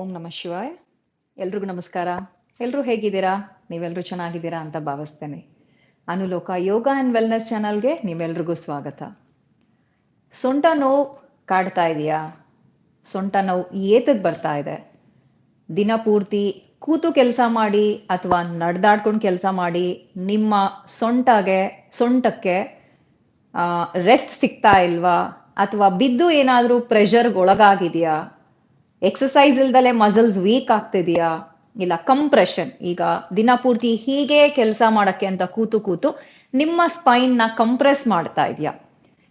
ಓಂ ನಮ ಶಿವಾಯ. ಎಲ್ರಿಗೂ ನಮಸ್ಕಾರ. ಎಲ್ಲರೂ ಹೇಗಿದ್ದೀರಾ? ನೀವೆಲ್ಲರೂ ಚೆನ್ನಾಗಿದ್ದೀರಾ ಅಂತ ಭಾವಿಸ್ತೇನೆ. ಅನುಲೋಕ ಯೋಗ ಆ್ಯಂಡ್ ವೆಲ್ನೆಸ್ ಚಾನಲ್ಗೆ ನೀವೆಲ್ರಿಗೂ ಸ್ವಾಗತ. ಸೊಂಟ ನೋವು ಕಾಡ್ತಾ ಇದೆಯಾ? ಸೊಂಟ ನೋವು ಏತಕ್ಕೆ ಬರ್ತಾ ಇದೆ? ದಿನ ಪೂರ್ತಿ ಕೂತು ಕೆಲಸ ಮಾಡಿ ಅಥವಾ ನಡೆದಾಡ್ಕೊಂಡು ಕೆಲಸ ಮಾಡಿ ನಿಮ್ಮ ಸೊಂಟಗೆ, ಸೊಂಟಕ್ಕೆ ರೆಸ್ಟ್ ಸಿಗ್ತಾ ಇಲ್ವಾ? ಅಥವಾ ಬಿದ್ದು ಏನಾದರೂ ಪ್ರೆಷರ್ಗೆ ಒಳಗಾಗಿದೆಯಾ? ಎಕ್ಸಸೈಸ್ ಇಲ್ದಲೆ ಮಸಲ್ಸ್ ವೀಕ್ ಆಗ್ತಿದೆಯಾ? ಇಲ್ಲ ಕಂಪ್ರೆಷನ್ ಈಗ ದಿನ ಪೂರ್ತಿ ಹೀಗೆ ಕೆಲಸ ಮಾಡಕ್ಕೆ ಅಂತ ಕೂತು ಕೂತು ನಿಮ್ಮ ಸ್ಪೈನ್ನ ಕಂಪ್ರೆಸ್ ಮಾಡ್ತಾ ಇದೆಯಾ?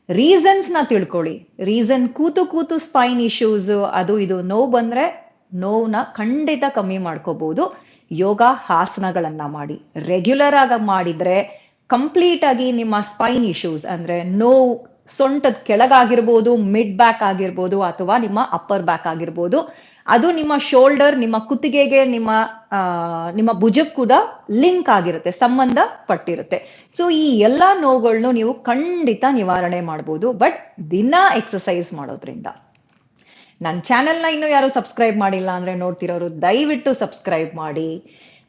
ರೀಸನ್ಸ್ನ ತಿಳ್ಕೊಳ್ಳಿ. ರೀಸನ್ ಕೂತು ಕೂತು ಸ್ಪೈನ್ ಇಶ್ಯೂಸ್ ಅದು ಇದು ನೋವು ಬಂದ್ರೆ ನೋವನ್ನ ಖಂಡಿತ ಕಮ್ಮಿ ಮಾಡ್ಕೋಬಹುದು ಯೋಗ ಹಾಸನಗಳನ್ನ ಮಾಡಿ. ರೆಗ್ಯುಲರ್ ಆಗಿ ಮಾಡಿದ್ರೆ ಕಂಪ್ಲೀಟ್ ಆಗಿ ನಿಮ್ಮ ಸ್ಪೈನ್ ಇಶ್ಯೂಸ್ ಅಂದ್ರೆ ನೋವು ಸೊಂಟದ ಕೆಳಗಾಗಿರ್ಬೋದು ಮಿಡ್ ಬ್ಯಾಕ್ ಆಗಿರ್ಬೋದು ಅಥವಾ ನಿಮ್ಮ ಅಪ್ಪರ್ ಬ್ಯಾಕ್ ಆಗಿರ್ಬೋದು. ಅದು ನಿಮ್ಮ ಶೋಲ್ಡರ್ ನಿಮ್ಮ ಕುತ್ತಿಗೆಗೆ, ನಿಮ್ಮ ನಿಮ್ಮ ಭುಜಕ್ ಕೂಡ ಲಿಂಕ್ ಆಗಿರುತ್ತೆ ಸಂಬಂಧ ಪಟ್ಟಿರುತ್ತೆ ಸೊ ಈ ಎಲ್ಲಾ ನೋವುಗಳನ್ನು ನೀವು ಖಂಡಿತ ನಿವಾರಣೆ ಮಾಡ್ಬೋದು. ಬಟ್ ದಿನ ಎಕ್ಸಸೈಸ್ ಮಾಡೋದ್ರಿಂದ. ನನ್ನ ಚಾನೆಲ್ನ ಇನ್ನೂ ಯಾರು ಸಬ್ಸ್ಕ್ರೈಬ್ ಮಾಡಿಲ್ಲ ಅಂದ್ರೆ ನೋಡ್ತಿರೋರು ದಯವಿಟ್ಟು ಸಬ್ಸ್ಕ್ರೈಬ್ ಮಾಡಿ.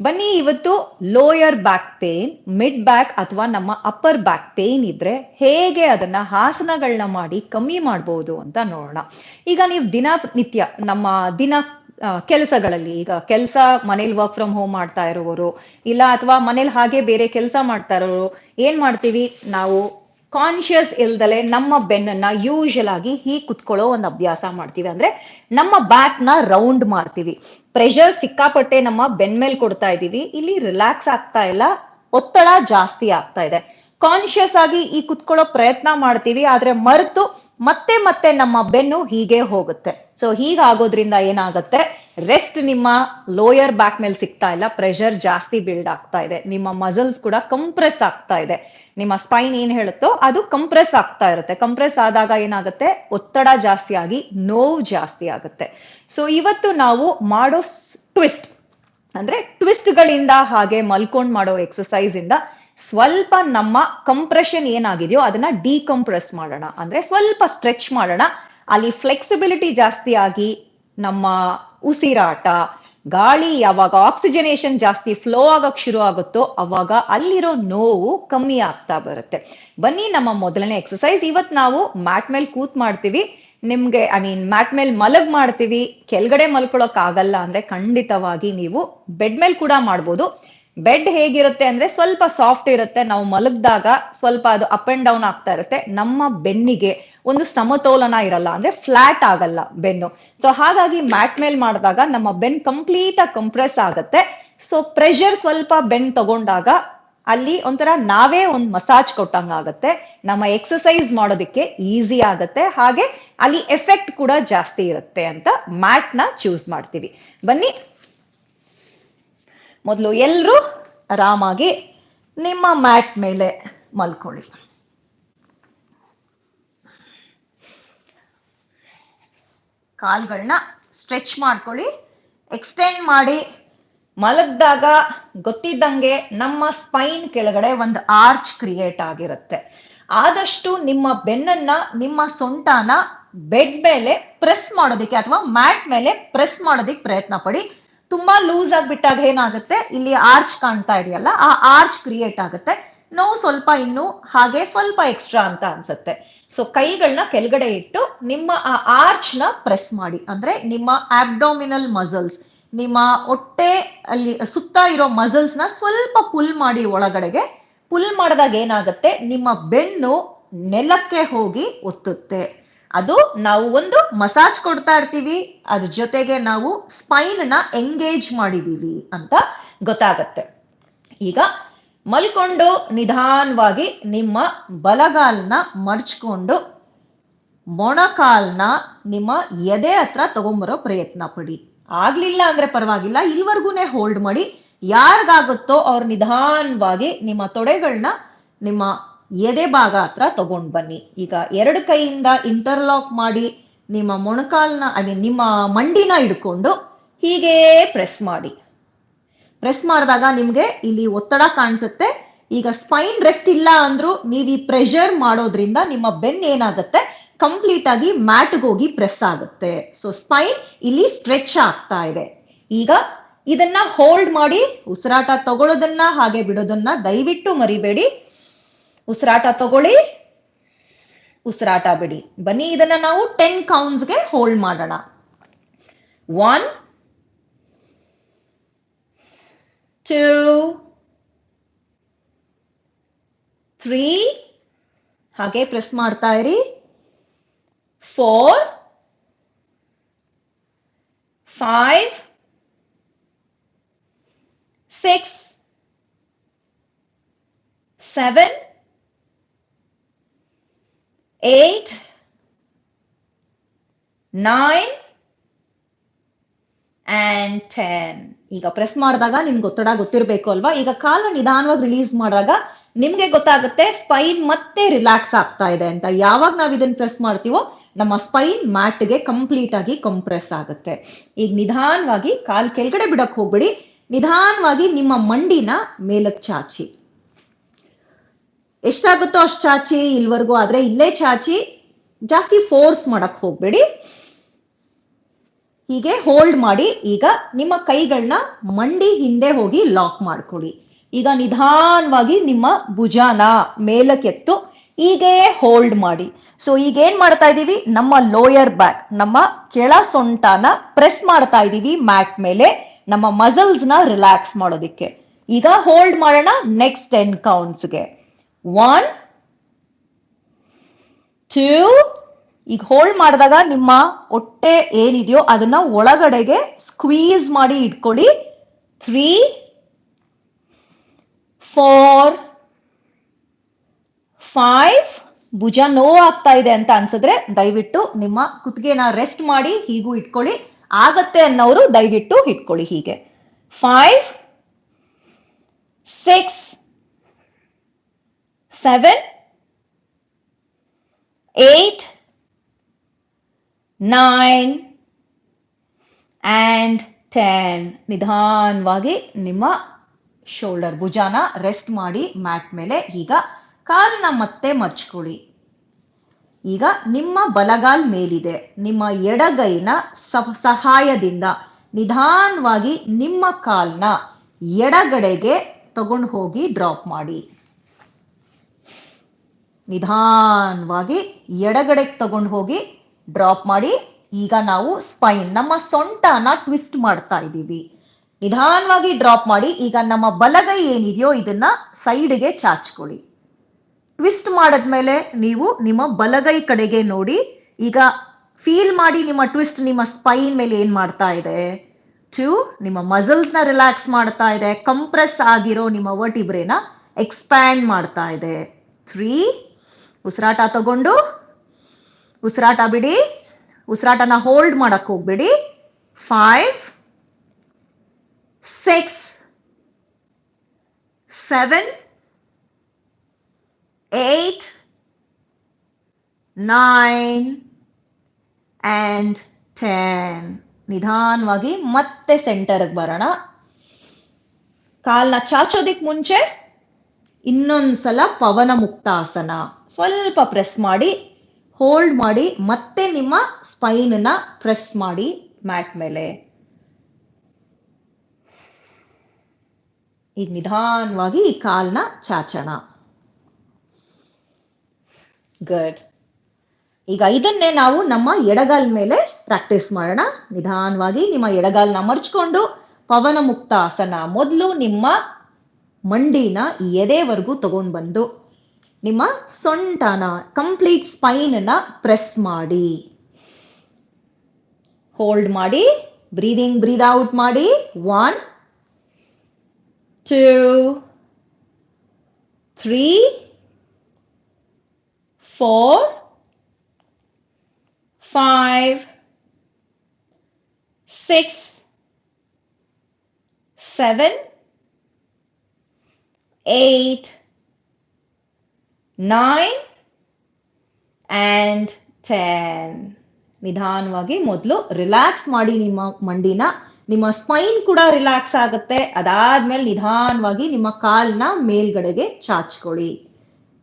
ಬನ್ನಿ, ಇವತ್ತು lower back pain mid back ಅಥವಾ ನಮ್ಮ ಅಪ್ಪರ್ ಬ್ಯಾಕ್ ಪೇನ್ ಇದ್ರೆ ಹೇಗೆ ಅದನ್ನ ಹಾಸನಗಳನ್ನ ಮಾಡಿ ಕಮ್ಮಿ ಮಾಡ್ಬೋದು ಅಂತ ನೋಡೋಣ. ಈಗ ನೀವು ದಿನ ನಿತ್ಯ ನಮ್ಮ ದಿನ ಕೆಲಸಗಳಲ್ಲಿ, ಈಗ ಕೆಲಸ ಮನೇಲಿ ವರ್ಕ್ ಫ್ರಮ್ ಹೋಮ್ ಮಾಡ್ತಾ ಇರೋರು, ಇಲ್ಲ ಅಥವಾ ಮನೇಲಿ ಹಾಗೆ ಬೇರೆ ಕೆಲಸ ಮಾಡ್ತಾ ಇರೋರು, ಏನ್ ಮಾಡ್ತೀವಿ? ನಾವು ಕಾನ್ಶಿಯಸ್ ಇಲ್ದಲೆ ನಮ್ಮ ಬೆನ್ನನ್ನ ಯೂಶಲ್ ಆಗಿ ಹೀ ಕುತ್ಕೊಳ್ಳೋ ಒಂದು ಅಭ್ಯಾಸ ಮಾಡ್ತೀವಿ. ಅಂದ್ರೆ ನಮ್ಮ ಬ್ಯಾಕ್ನ ರೌಂಡ್ ಮಾಡ್ತೀವಿ. ಪ್ರೆಷರ್ ಸಿಕ್ಕಾಪಟ್ಟೆ ನಮ್ಮ ಬೆನ್ ಮೇಲೆ ಕೊಡ್ತಾ ಇದೀವಿ ಇಲ್ಲಿ ರಿಲ್ಯಾಕ್ಸ್ ಆಗ್ತಾ ಇಲ್ಲ. ಒತ್ತಡ ಜಾಸ್ತಿ ಆಗ್ತಾ ಇದೆ. ಕಾನ್ಶಿಯಸ್ ಆಗಿ ಈ ಕುತ್ಕೊಳ್ಳೋ ಪ್ರಯತ್ನ ಮಾಡ್ತೀವಿ. ಆದ್ರೆ ಮರೆತು ಮತ್ತೆ ಮತ್ತೆ ನಮ್ಮ ಬೆನ್ನು ಹೀಗೆ ಹೋಗುತ್ತೆ. ಸೊ ಹೀಗಾಗೋದ್ರಿಂದ ಏನಾಗುತ್ತೆ? ರೆಸ್ಟ್ ನಿಮ್ಮ ಲೋಯರ್ ಬ್ಯಾಕ್ ಮೇಲೆ ಸಿಗ್ತಾ ಇಲ್ಲ. ಪ್ರೆಷರ್ ಜಾಸ್ತಿ ಬಿಲ್ಡ್ ಆಗ್ತಾ ಇದೆ. ನಿಮ್ಮ ಮಸಲ್ಸ್ ಕೂಡ ಕಂಪ್ರೆಸ್ ಆಗ್ತಾ ಇದೆ. ನಿಮ್ಮ ಸ್ಪೈನ್ ಏನ್ ಹೇಳುತ್ತೋ ಅದು ಕಂಪ್ರೆಸ್ ಆಗ್ತಾ ಇರುತ್ತೆ. ಕಂಪ್ರೆಸ್ ಆದಾಗ ಏನಾಗುತ್ತೆ? ಒತ್ತಡ ಜಾಸ್ತಿ ಆಗಿ ನೋವು ಜಾಸ್ತಿ ಆಗುತ್ತೆ. ಸೊ ಇವತ್ತು ನಾವು ಮಾಡೋ ಟ್ವಿಸ್ಟ್ ಅಂದ್ರೆ ಟ್ವಿಸ್ಟ್ ಗಳಿಂದ ಹಾಗೆ ಮಲ್ಕೊಂಡ್ ಮಾಡೋ ಎಕ್ಸಸೈಸ್ ಇಂದ ಸ್ವಲ್ಪ ನಮ್ಮ ಕಂಪ್ರೆಷನ್ ಏನಾಗಿದೆಯೋ ಅದನ್ನ ಡಿಕಂಪ್ರೆಸ್ ಮಾಡೋಣ. ಅಂದ್ರೆ ಸ್ವಲ್ಪ ಸ್ಟ್ರೆಚ್ ಮಾಡೋಣ. ಅಲ್ಲಿ ಫ್ಲೆಕ್ಸಿಬಿಲಿಟಿ ಜಾಸ್ತಿ ಆಗಿ ನಮ್ಮ ಉಸಿರಾಟ ಗಾಳಿ ಯಾವಾಗ ಆಕ್ಸಿಜನೇಷನ್ ಜಾಸ್ತಿ ಫ್ಲೋ ಆಗಕ್ ಶುರು ಆಗುತ್ತೋ ಅವಾಗ ಅಲ್ಲಿರೋ ನೋವು ಕಮ್ಮಿ ಆಗ್ತಾ ಬರುತ್ತೆ. ಬನ್ನಿ ನಮ್ಮ ಮೊದಲನೇ ಎಕ್ಸಸೈಸ್ ಇವತ್ ನಾವು ಮ್ಯಾಟ್ ಮೇಲೆ ಕೂತ್ ಮಾಡ್ತೀವಿ. ನಿಮ್ಗೆ ಐ ಮೀನ್ ಮ್ಯಾಟ್ ಮೇಲೆ ಮಲಗ್ ಮಾಡ್ತೀವಿ. ಕೆಳಗಡೆ ಮಲ್ಕೊಳಕ್ ಆಗಲ್ಲ ಅಂದ್ರೆ ಖಂಡಿತವಾಗಿ ನೀವು ಬೆಡ್ ಮೇಲೆ ಕೂಡ ಮಾಡ್ಬೋದು. ಬೆಡ್ ಹೇಗಿರುತ್ತೆ ಅಂದ್ರೆ ಸ್ವಲ್ಪ ಸಾಫ್ಟ್ ಇರುತ್ತೆ. ನಾವು ಮಲಗ್ದಾಗ ಸ್ವಲ್ಪ ಅದು ಅಪ್ ಅಂಡ್ ಡೌನ್ ಆಗ್ತಾ ಇರುತ್ತೆ. ನಮ್ಮ ಬೆನ್ನಿಗೆ ಒಂದು ಸಮತೋಲನ ಇರಲ್ಲ, ಅಂದ್ರೆ ಫ್ಲಾಟ್ ಆಗಲ್ಲ ಬೆನ್ನು. ಸೊ ಹಾಗಾಗಿ ಮ್ಯಾಟ್ ಮೇಲ್ ಮಾಡಿದಾಗ ನಮ್ಮ ಬೆನ್ ಕಂಪ್ಲೀಟ್ ಆಗಿ ಕಂಪ್ರೆಸ್ ಆಗುತ್ತೆ. ಸೊ ಪ್ರೆಷರ್ ಸ್ವಲ್ಪ ಬೆನ್ ತಗೊಂಡಾಗ ಅಲ್ಲಿ ಒಂಥರ ನಾವೇ ಒಂದು ಮಸಾಜ್ ಕೊಟ್ಟಂಗ ಆಗುತ್ತೆ. ನಮ್ಮ ಎಕ್ಸಸೈಸ್ ಮಾಡೋದಕ್ಕೆ ಈಸಿ ಆಗುತ್ತೆ. ಹಾಗೆ ಅಲ್ಲಿ ಎಫೆಕ್ಟ್ ಕೂಡ ಜಾಸ್ತಿ ಇರುತ್ತೆ ಅಂತ ಮ್ಯಾಟ್ನ ಚೂಸ್ ಮಾಡ್ತೀವಿ. ಬನ್ನಿ. ಮೊದಲು ಎಲ್ಲರೂ ಆರಾಮಾಗಿ ನಿಮ್ಮ ಮ್ಯಾಟ್ ಮೇಲೆ ಮಲ್ಕೊಳ್ಳಿ. ಕಾಲ್ಗಳನ್ನ ಸ್ಟ್ರೆಚ್ ಮಾಡ್ಕೊಳ್ಳಿ ಎಕ್ಸ್ಟೆಂಡ್ ಮಾಡಿ. ಮಲಗ್ದಾಗ ಗೊತ್ತಿದ್ದಂಗೆ ನಮ್ಮ ಸ್ಪೈನ್ ಕೆಳಗಡೆ ಒಂದು ಆರ್ಚ್ ಕ್ರಿಯೇಟ್ ಆಗಿರುತ್ತೆ. ಆದಷ್ಟು ನಿಮ್ಮ ಬೆನ್ನನ್ನ, ನಿಮ್ಮ ಸೊಂಟಾನ ಬೆಡ್ ಮೇಲೆ ಪ್ರೆಸ್ ಮಾಡೋದಕ್ಕೆ ಅಥವಾ ಮ್ಯಾಟ್ ಮೇಲೆ ಪ್ರೆಸ್ ಮಾಡೋದಕ್ಕೆ ಪ್ರಯತ್ನ ಪಡಿ. ತುಂಬಾ ಲೂಸ್ ಆಗಿಬಿಟ್ಟಾಗ ಏನಾಗುತ್ತೆ? ಇಲ್ಲಿ ಆರ್ಚ್ ಕಾಣ್ತಾ ಇದೆಯಲ್ಲ, ಆ ಆರ್ಚ್ ಕ್ರಿಯೇಟ್ ಆಗುತ್ತೆ. ನೋವು ಸ್ವಲ್ಪ ಇನ್ನು, ಹಾಗೆ ಸ್ವಲ್ಪ ಎಕ್ಸ್ಟ್ರಾ ಅಂತ ಅನ್ಸುತ್ತೆ. ಸೊ ಕೈಗಳನ್ನ ಕೆಳಗಡೆ ಇಟ್ಟು ನಿಮ್ಮ ಆ ಆರ್ಚ್ನ ಪ್ರೆಸ್ ಮಾಡಿ. ಅಂದ್ರೆ ನಿಮ್ಮ ಆಬ್ಡೋಮಿನಲ್ ಮಸಲ್ಸ್ ನಿಮ್ಮ ಹೊಟ್ಟೆ ಅಲ್ಲಿ ಸುತ್ತ ಇರೋ ಮಸಲ್ಸ್ನ ಸ್ವಲ್ಪ ಪುಲ್ ಮಾಡಿ ಒಳಗಡೆಗೆ. ಪುಲ್ ಮಾಡಿದಾಗ ಏನಾಗುತ್ತೆ? ನಿಮ್ಮ ಬೆನ್ನು ನೆಲಕ್ಕೆ ಹೋಗಿ ಒತ್ತುತ್ತೆ. ಅದು ನಾವು ಒಂದು ಮಸಾಜ್ ಕೊಡ್ತಾ ಇರ್ತೀವಿ. ಅದ್ರ ಜೊತೆಗೆ ನಾವು ಸ್ಪೈನ್ನ ಎಂಗೇಜ್ ಮಾಡಿದೀವಿ ಅಂತ ಗೊತ್ತಾಗತ್ತೆ. ಈಗ ಮಲ್ಕೊಂಡು ನಿಧಾನವಾಗಿ ನಿಮ್ಮ ಬಲಗಾಲನ್ನ ಮರ್ಚ್ಕೊಂಡು ಮೊಣಕಾಲನ್ನ ನಿಮ್ಮ ಎದೆ ಹತ್ರ ತಗೊಂಬರೋ ಪ್ರಯತ್ನ ಪಡಿ. ಆಗ್ಲಿಲ್ಲ ಅಂದ್ರೆ ಪರವಾಗಿಲ್ಲ, ಇಲ್ಲಿವರೆಗೂನೇ ಹೋಲ್ಡ್ ಮಾಡಿ. ಯಾರಿಗಾಗುತ್ತೋ ಅವ್ರ ನಿಧಾನವಾಗಿ ನಿಮ್ಮ ತೊಡೆಗಳನ್ನ ನಿಮ್ಮ ಎದೆ ಭಾಗ ಹತ್ರ ತಗೊಂಡ್ ಬನ್ನಿ. ಈಗ ಎರಡು ಕೈಯಿಂದ ಇಂಟರ್ಲಾಕ್ ಮಾಡಿ ನಿಮ್ಮ ಮೊಣಕಾಲನ್ನ ಐ ಮೀನ್ ನಿಮ್ಮ ಮಂಡಿನ ಹಿಡ್ಕೊಂಡು ಹೀಗೆ ಪ್ರೆಸ್ ಮಾಡಿ. ಪ್ರೆಸ್ ಮಾಡಿದಾಗ ನಿಮ್ಗೆ ಇಲ್ಲಿ ಒತ್ತಡ ಕಾಣಿಸುತ್ತೆ. ಈಗ ಸ್ಪೈನ್ ರೆಸ್ಟ್ ಇಲ್ಲ ಅಂದ್ರೂ ನೀವು ಈ ಪ್ರೆಷರ್ ಮಾಡೋದ್ರಿಂದ ನಿಮ್ಮ ಬೆನ್ ಏನಾಗುತ್ತೆ? ಕಂಪ್ಲೀಟ್ ಆಗಿ ಮ್ಯಾಟ್ಗೆ ಹೋಗಿ ಪ್ರೆಸ್ ಆಗುತ್ತೆ. ಸೊ ಸ್ಪೈನ್ ಇಲ್ಲಿ ಸ್ಟ್ರೆಚ್ ಆಗ್ತಾ ಇದೆ. ಈಗ ಇದನ್ನ ಹೋಲ್ಡ್ ಮಾಡಿ, ಉಸಿರಾಟ ತಗೊಳ್ಳೋದನ್ನ ಹಾಗೆ ಬಿಡೋದನ್ನ ದಯವಿಟ್ಟು ಮರಿಬೇಡಿ. ಉಸಿರಾಟ ತಗೊಳ್ಳಿ, ಉಸಿರಾಟ ಬಿಡಿ. ಬನ್ನಿ, ಇದನ್ನ ನಾವು ಟೆನ್ ಕೌಂಟ್ಸ್ಗೆ ಹೋಲ್ಡ್ ಮಾಡೋಣ. ಒನ್ ಟೂ ತ್ರೀ ಹಾಗೆ ಪ್ರೆಸ್ ಮಾಡ್ತಾ ಇರಿ. Four five six seven eight nine and ten ಈಗ ಪ್ರೆಸ್ ಮಾಡಿದಾಗ ನಿಮ್ಗೆ ಒತ್ತಡ ಗೊತ್ತಿರಬೇಕು ಅಲ್ವಾ? ಈಗ ಕಾಲ ನಿಧಾನವಾಗಿ ರಿಲೀಸ್ ಮಾಡಿದಾಗ ನಿಮ್ಗೆ ಗೊತ್ತಾಗುತ್ತೆ ಸ್ಪೈನ್ ಮತ್ತೆ ರಿಲ್ಯಾಕ್ಸ್ ಆಗ್ತಾ ಇದೆ ಅಂತ. ಯಾವಾಗ ನಾವು ಇದನ್ನ ಪ್ರೆಸ್ ಮಾಡ್ತೀವೋ, ನಮ್ಮ ಸ್ಪೈನ್ ಮ್ಯಾಟ್ಗೆ ಕಂಪ್ಲೀಟ್ ಆಗಿ ಕಂಪ್ರೆಸ್ ಆಗುತ್ತೆ. ಈಗ ನಿಧಾನವಾಗಿ ಕಾಲ್ ಕೆಳಗಡೆ ಬಿಡಕ್ ಹೋಗ್ಬಿಡಿ. ನಿಧಾನವಾಗಿ ನಿಮ್ಮ ಮಂಡಿನ ಮೇಲಕ್ಕೆ ಚಾಚಿ. ಎಷ್ಟಾಗುತ್ತೋ ಅಷ್ಟು ಚಾಚಿ, ಇಲ್ವರೆಗೂ ಆದ್ರೆ ಇಲ್ಲೇ ಚಾಚಿ, ಜಾಸ್ತಿ ಫೋರ್ಸ್ ಮಾಡಕ್ ಹೋಗ್ಬೇಡಿ. ಹೀಗೆ ಹೋಲ್ಡ್ ಮಾಡಿ ಈಗ ನಿಮ್ಮ ಕೈಗಳನ್ನ ಮಂಡಿ ಹಿಂದೆ ಹೋಗಿ ಲಾಕ್ ಮಾಡ್ಕೊಳ್ಳಿ. ಈಗ ನಿಧಾನವಾಗಿ ನಿಮ್ಮ ಭುಜಾನ ಮೇಲಕ್ಕೆತ್ತು, ಹೀಗೆ ಹೋಲ್ಡ್ ಮಾಡಿ. ಸೊ ಈಗ ಏನ್ ಮಾಡ್ತಾ ಇದೀವಿ ನಮ್ಮ ಲೋಯರ್ ಬ್ಯಾಕ್ ನಮ್ಮ ಕೆಳ ಸೊಂಟಾನ ಪ್ರೆಸ್ ಮಾಡ್ತಾ ಇದೀವಿ ಮ್ಯಾಟ್ ಮೇಲೆ, ನಮ್ಮ ಮಸಲ್ಸ್ನ ರಿಲ್ಯಾಕ್ಸ್ ಮಾಡೋದಿಕ್ಕೆ. ಈಗ ಹೋಲ್ಡ್ ಮಾಡೋಣ ನೆಕ್ಸ್ಟ್ ಟೆನ್ ಕೌಂಟ್ಸ್ಗೆ ಒನ್ ಟೂ ಈಗ ಹೋಲ್ಡ್ ಮಾಡಿದಾಗ ನಿಮ್ಮ ಹೊಟ್ಟೆ ಏನಿದೆಯೋ ಅದನ್ನ ಒಳಗಡೆಗೆ ಸ್ಕ್ವೀಸ್ ಮಾಡಿ ಇಟ್ಕೊಳ್ಳಿ. ತ್ರೀ ಫೋರ್ ಫೈವ್ ಭುಜ ನೋವು ಆಗ್ತಾ ಇದೆ ಅಂತ ಅನ್ಸಿದ್ರೆ ದಯವಿಟ್ಟು ನಿಮ್ಮ ಕುತ್ತಿಗೆನ ರೆಸ್ಟ್ ಮಾಡಿ ಹೀಗೂ ಇಟ್ಕೊಳ್ಳಿ. ಆಗತ್ತೆ ಅನ್ನೋರು ದಯವಿಟ್ಟು ಇಟ್ಕೊಳ್ಳಿ ಹೀಗೆ. Five six seven eight nine and ten ನಿಧಾನವಾಗಿ ನಿಮ್ಮ ಶೋಲ್ಡರ್ ಭುಜಾನ ರೆಸ್ಟ್ ಮಾಡಿ ಮ್ಯಾಟ್ ಮೇಲೆ ಈಗ ಕಾಲನ್ನ ಮತ್ತೆ ಮರ್ಚ್ಕೊಳ್ಳಿ. ಈಗ ನಿಮ್ಮ ಬಲಗಾಲ್ ಮೇಲಿದೆ. ನಿಮ್ಮ ಎಡಗೈನ ಸಹಾಯದಿಂದ ನಿಧಾನವಾಗಿ ನಿಮ್ಮ ಕಾಲ್ನ ಎಡಗಡೆಗೆ ತಗೊಂಡು ಹೋಗಿ ಡ್ರಾಪ್ ಮಾಡಿ. ನಿಧಾನವಾಗಿ ಎಡಗಡೆಗೆ ತಗೊಂಡು ಹೋಗಿ ಡ್ರಾಪ್ ಮಾಡಿ, ಈಗ ನಾವು ಸ್ಪೈನ್ ನಮ್ಮ ಸೊಂಟನ ಟ್ವಿಸ್ಟ್ ಮಾಡ್ತಾ ಇದ್ದೀವಿ. ನಿಧಾನವಾಗಿ ಡ್ರಾಪ್ ಮಾಡಿ, ಈಗ ನಮ್ಮ ಬಲಗೈ ಏನಿದೆಯೋ ಇದನ್ನ ಸೈಡ್ಗೆ ಚಾಚ್ಕೊಳ್ಳಿ. ಟ್ವಿಸ್ಟ್ ಮಾಡಿದ್ಮೇಲೆ ನೀವು ನಿಮ್ಮ ಬಲಗೈ ಕಡೆಗೆ ನೋಡಿ, ಈಗ ಫೀಲ್ ಮಾಡಿ ನಿಮ್ಮ ಟ್ವಿಸ್ಟ್ ನಿಮ್ಮ ಸ್ಪೈನ್ ಮೇಲೆ ಏನ್ ಮಾಡ್ತಾ ಇದೆ? ಟು ನಿಮ್ಮ ಮಸಲ್ಸ್ನ ರಿಲ್ಯಾಕ್ಸ್ ಮಾಡ್ತಾ ಇದೆ ಕಂಪ್ರೆಸ್ ಆಗಿರೋ ನಿಮ್ಮ ವರ್ಟಿಬ್ರೇನ ಎಕ್ಸ್ಪ್ಯಾಂಡ್ ಮಾಡ್ತಾ ಇದೆ. ತ್ರೀ ಉಸಿರಾಟ ತಗೊಂಡು ಉಸಿರಾಟ ಬಿಡಿ. ಉಸಿರಾಟನ ಹೋಲ್ಡ್ ಮಾಡಕ್ ಹೋಗ್ಬೇಡಿ. Five six seven eight nine and ten ನಿಧಾನವಾಗಿ ಮತ್ತೆ ಸೆಂಟರ್ಗೆ ಬರೋಣ. ಕಾಲ್ನ ಚಾಚೋದಿಕ್ ಮುಂಚೆ ಇನ್ನೊಂದ್ಸಲ ಪವನ ಮುಕ್ತಾಸನ. ಸ್ವಲ್ಪ ಪ್ರೆಸ್ ಮಾಡಿ. ಹೋಲ್ಡ್ ಮಾಡಿ, ಮತ್ತೆ ನಿಮ್ಮ ಸ್ಪೈನ್ನ ಪ್ರೆಸ್ ಮಾಡಿ ಮ್ಯಾಟ್ ಮೇಲೆ. ಈಗ ನಿಧಾನವಾಗಿ ಈ ಕಾಲ್ನ ಚಾಚಣ. ಗುಡ್ ಈಗ ಇದನ್ನೇ ನಾವು ನಮ್ಮ ಎಡಗಾಲ್ ಮೇಲೆ ಪ್ರಾಕ್ಟೀಸ್ ಮಾಡೋಣ. ನಿಧಾನವಾಗಿ ನಿಮ್ಮ ಎಡಗಾಲ್ನ ಮರ್ಚ್ಕೊಂಡು ಪವನ ಮುಕ್ತ ಆಸನ. ಮೊದಲು ನಿಮ್ಮ ಮಂಡಿನ ಎದೆವರೆಗೂ ತಗೊಂಡು ಬಂದು ನಿಮ್ಮ ಸೊಂಟನ ಕಂಪ್ಲೀಟ್ ಸ್ಪೈನ್ನ ಪ್ರೆಸ್ ಮಾಡಿ. ಹೋಲ್ಡ್ ಮಾಡಿ. ಬ್ರೀದಿಂಗ್ ಬ್ರೀದ್ ಔಟ್ ಮಾಡಿ. One two three four, five, six, seven, eight, nine, and ten ನಿಧಾನವಾಗಿ ಮೊದಲು ರಿಲ್ಯಾಕ್ಸ್ ಮಾಡಿ ನಿಮ್ಮ ಮಂಡಿನ. ನಿಮ್ಮ ಸ್ಪೈನ್ ಕೂಡ ರಿಲ್ಯಾಕ್ಸ್ ಆಗುತ್ತೆ. ಅದಾದ್ಮೇಲೆ ನಿಧಾನವಾಗಿ ನಿಮ್ಮ ಕಾಲ್ನ ಮೇಲ್ಗಡೆಗೆ ಚಾಚ್ಕೊಳ್ಳಿ.